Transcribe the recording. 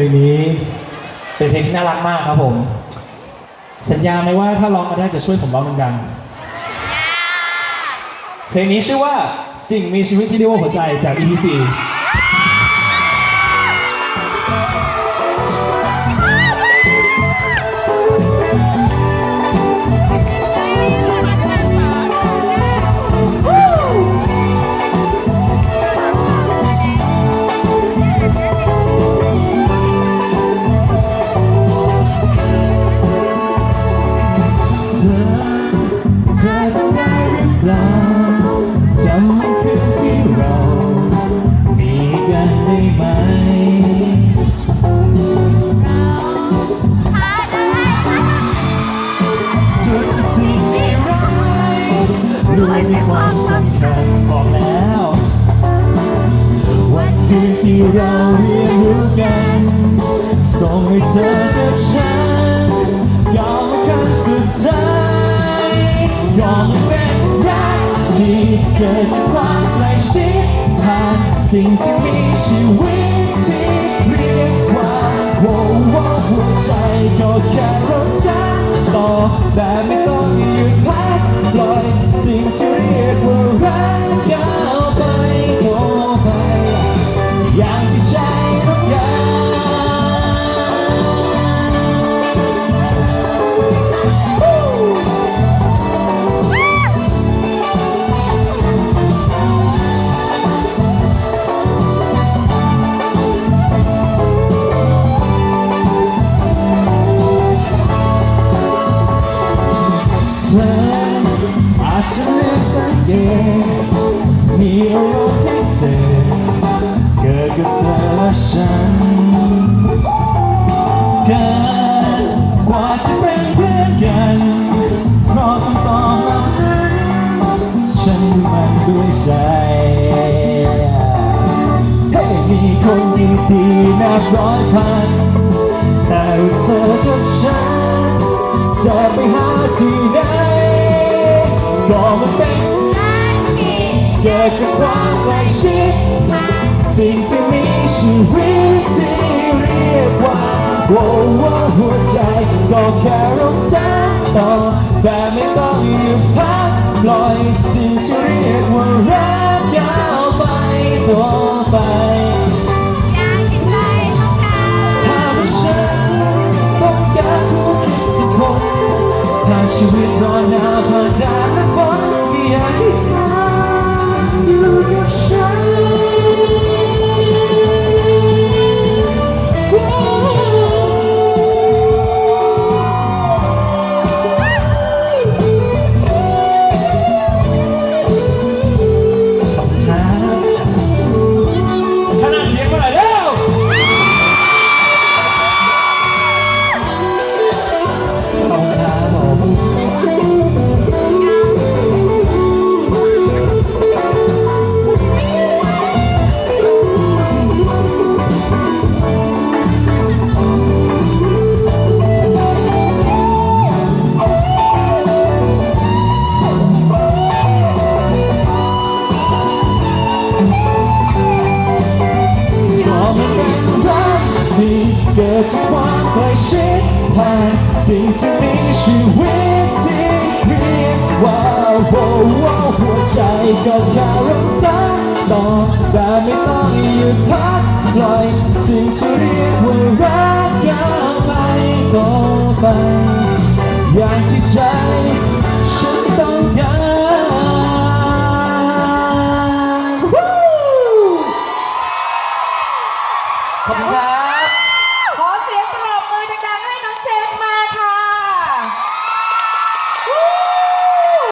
พลงนี้เป็นเพลงที่น่ารักมากครับผม สัญญาไหมว่าถ้าร้องมาได้จะช่วยผมร้องดังๆเพลงนี้ชื่อว่าสิ่งมีชีวิตที่เรียกว่าหัวใจจาก EP4 ล้วนมีความสำคัญบอกแล้ววันคืนที่เราเรียนรู้กันส่งให้เธอกับฉันก้าวมาขั้นสุดท้ายยอมเป็นรักที่เกิดจากความใกล้ชิดผ่านสิ่งที่มีชีวิตที่เรียกว่าโว้วหัวใจก็แค่รถสานต่อแต่ไมีอารมณ์พิเศษเกิดกับเธอและฉันเกันกว่าจะเป็นเพื่อนกันเพราะคำตอบเหล่านั้นฉันมันด้วยใจให้มีคนดีๆนับร้อยพันแต่เธอกับฉันจะไป กิดจากความใกล้ชิดสิ่งที่มีชีวิตที่เรียกว่าโว้วหัวใจก็แค่เราสานต่อแต่ไม่ต้องหยุดพักปล่อยสิ่งที่เรียกว่ารักยาวไปต่อไปถ้าว่าฉันต้องการคู่คิดสักคนถ้าชีวิตรอนานผ่านแดดและฝนที่อยากให้เเกิดจากความใกล้ชิดผ่านสิ่งที่มีชีวิตที่เรียกว่าหัวใจก็แค่รักษาต่อแบบไม่ต้องหยุดพักปล่อยสิ่งที่เรียกว่ารักกันไปต่อไป อยางที่ใจฉันต้องการ